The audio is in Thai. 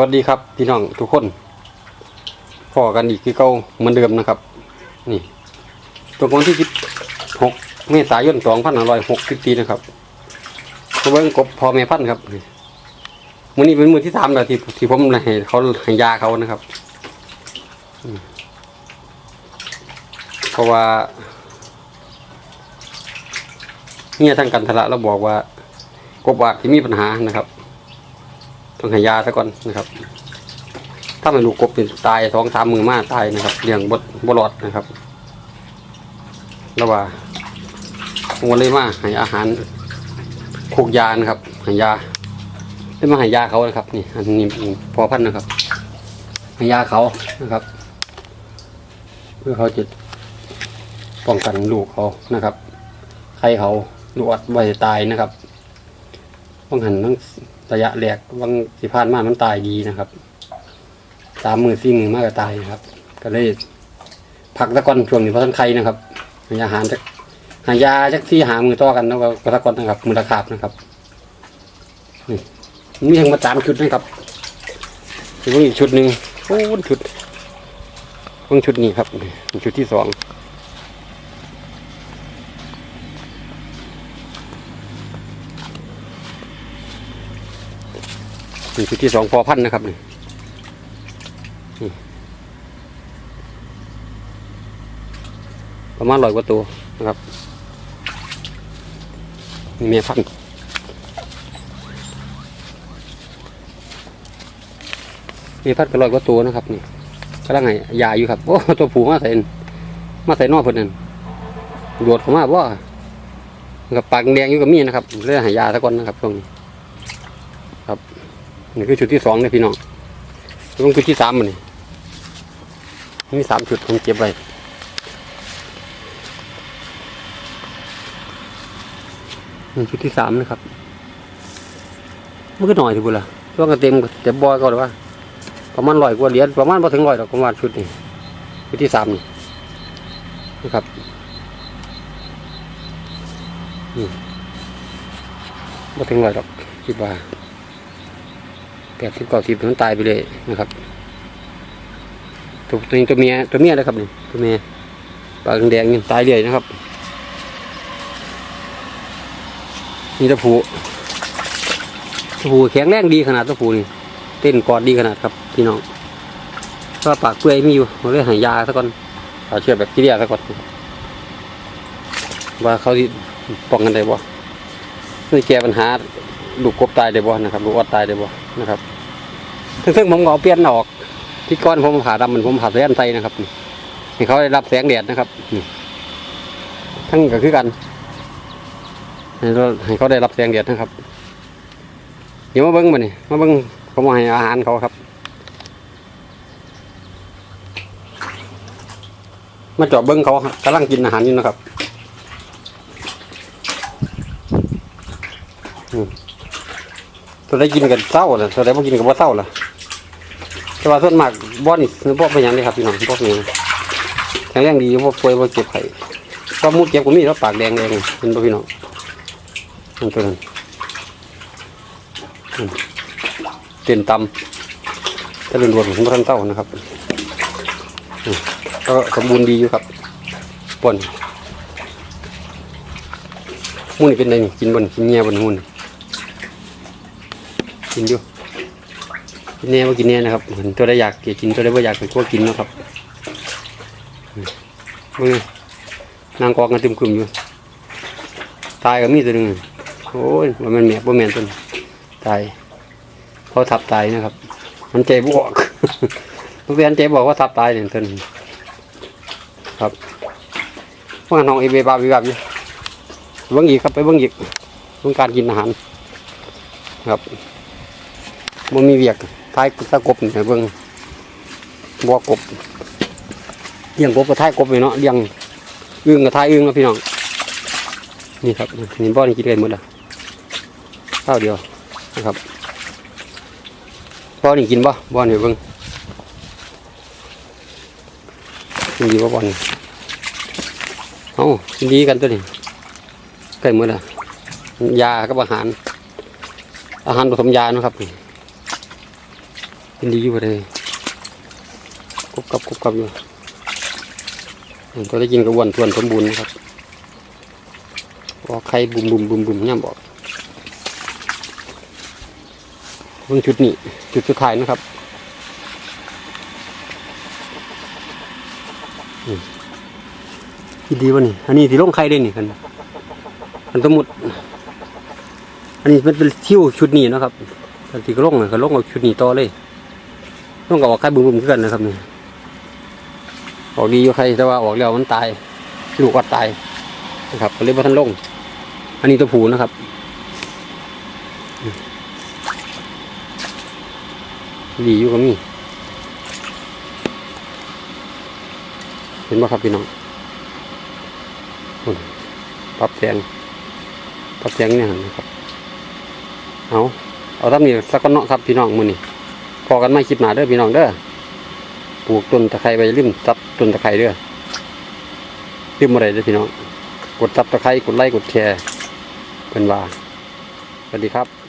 วัสดีครับพี่น้องทุกคนพอกันอีกคือเก่าเหมือนเดิมนะครับ นี่ ตัววันที่16เมษายน2560ปีนะครับตัวเบิ้งกบพอแม่พันครับมื้อนี้เป็นมื้อที่สามแล้วที่ที่ผมให้เขาให้ยาเขานะครับเพราะว่าเนี่ยทางกันทละเราบอกว่ากบอาจจะมีปัญหานะครับ ต้องให้ยาซะก่อนนะครับ ถ้ามันลูกกบเป็นตายท้องสามมือมาตายนะครับเลี้ยงบดบลอดนะครับแล้วว่าผมก็เลยมาให้อาหารคูกยานะครับให้ยาได้มาให้ยาเขานะครับ นี่ อันนี้พอพันนะครับให้ยาเขานะครับ เพื่อเขาจะป้องกันลูกเขานะครับใครเขาลูกอดไว้ตายนะครับป้องกันทั้ง ระยะแรกวังสิพานมามันตายดีนะครับสามมือสี่มือมากก็ตายนะครับ ก็เลยผักตะกอนช่วงนี้เพราะท่านไข่นะครับให้อาหารจะหายาจักที่หามือต่อกันแล้วก็ตะกอนนะครับ มือละขาบนะครับนี่มีทั้งมาสามชุดนะครับอีกอีกชุดหนึ่งโอ้ชุดเพิ่งชุดนี้ครับชุดที่สอง นี่ชุดที่สองพอพันธ์นะครับนี่ประมาณร้อยกว่าตัวนะครับนี่เมียพันเมียพันก็ร้อยกว่าตัวนะครับนี่กำลังไงยาอยู่ครับโอ้ตัวผูมาใส่มาใส่นอกเพิ่นนั่นโดดเข้ามาว่ากับปากแดงอยู่กับมีนะครับเรื่องหายาซะก่อนนะครับช่วงนี้ครับ นี่คือชุดที่สองเลยพี่น้องต้องชุดที่สามมันนี่มีสามชุดผมเก็บไว้นี่ชุดที่สามนะครับมันก็หน่อยทีบุละช่วงกันเต็มเต็มบอยก็เลยว่า ประมาณร้อยกว่าเหรียญประมาณพอถึงร้อยหรอกประมาณชุดนี้ชุดที่สามนี่นะครับนี่พอถึงร้อยหรอกคิดว่า แปดสิบเก้าสิบมันตายไปเลยนะครับตัวตัวนี้ตัวเมียตัวเมียนะครับนี่ตัวเมียปากแดงนี่ตายเลยนะครับนี่ตัวผู้ตัวผู้แข็งแรงดีขนาดตัวผู้นี่เต้นกอดดีขนาดครับพี่น้องเพราปากเปื่อยมีอยู่เราเลยหายาซะก่อนเอาเชือกแบบที่เรียกซะก่อนว่าเขาป้องกันได้บ่นี่แก้ปัญหาลูกกบตายได้บ่นะครับลูกออดตายได้บ่ นะครับซึ่งผมก็เอาเปลี่ยนออก ที่ก้อนผมผ่าดำมันผมผ่าแสงไฟนะครับนี่ให้เขาได้รับแสงแดดนะครับทั้งนี้ก็คือกันให้เขาได้รับแสงแดดนะครับ เดี๋ยวมาเบิ้งมานี่มาเบิ้งผมมาให้อาหารเขาครับมาจาะเบิ้งเขากำลังกินอาหารอยู่นะครับ ตัวได้กินกันเศร้าเลยตัวได้บ่กินกับว่าเศร้าล่ะแต่ว่าส่วนมากบ่นี่บ่เป็นหยังเลยครับพี่น้องบ่เป็นหยังแข็งแรงดีบ่ป่วยบ่เจ็บไข้ก็มูดเจ็บก็มีแล้วปากแดงแดงเป็นบ่พี่น้องนั่นตัวนั้นเต้นตำแต่เป็นรวนของท่านเศร้านะครับก็สมบูรณ์ดีอยู่ครับป่นมูนี่เป็นไงนี่กินบนกินเงียบนหมูน กินอยู่กินแน่ว่ากินแน่นะครับเหมือนตัวได้อยากกินตัวได้ว่าอยากก็กินนะครับมือนางกอกกันต็มกลุ่มอยู่ตายก็มีตัวหนึ่งโอ้ยว่ามันแม่บ่แม่นต้นตายเขาทับตายนะครับ มันใจบวกลูกเรียนใจบอกว่าทับตายเนี่ยต้นครับพว่าน้องเอเบบาบิบาบอยู่เบิ้งอีกครับไปเบิ้งอีกเบิ้งการกินอาหารครับ มันมีเวียกท้ายตะกบเนี่ยเบิ่งบัวกบเลี้ยงกบกับท้ายกบเลยเนาะเลี้ยงอึ่งกับท้ายอึ่งนะพี่น้องนี่ครับนี่บ่อนี่กินกันหมดอะข้าวเดียวนะครับบ่อนี่กินบ่บ่อนี่เบิ่งกินดีบ่บ่อนี่เอ้ากินดีกันตัวนี้ใกล้หมดอะยากับอาหาร อาหารผสมยานะครับนี่ินดีอยู่เลยกุบกับกุบกับอยู่ตัวได้กินกระวนทวนสมบูรณ์นะครับบอกไข่บุมบุมบุมบุมย่ำบอกเพิ่งชุดนี้ชุดสุดท้ายนะครับอืมดีวะนี่ อันนี้ที่ลงไข่ได้นี่กันอันสมุด อันนี้มันเป็นทิวชุดนี้นะครับอันที่ก็ลงน่ะก็ลงเอาชุดนี้ต่อเลย ลงกับออกไข่บุมบุมคือกันนะครับนี่ออกดีอยู่ใครแต่ว่าออกแล้วมันตายลูกวัดตายนะครับก็เลยบ่าทันลง อันนี้ตัวผูนะครับดีอยู่ก็มีเห็นไหมครับพี่น้องปรับแสงปรับแสงเนี่ยนะครับเอาเอาทำนี่สักก้อนเนาะครับพี่น้องมือนี่ พอกันไม่คลิปหนาเด้อพี่น้องเด้อปลูกต้นตะไคร้ไปริมซับต้นตะไคร้เด้อริมอะไรเด้อพี่น้อง กดซับตะไคร้กดไลค์กดแชร์เป็นว่าสวัสดีครับ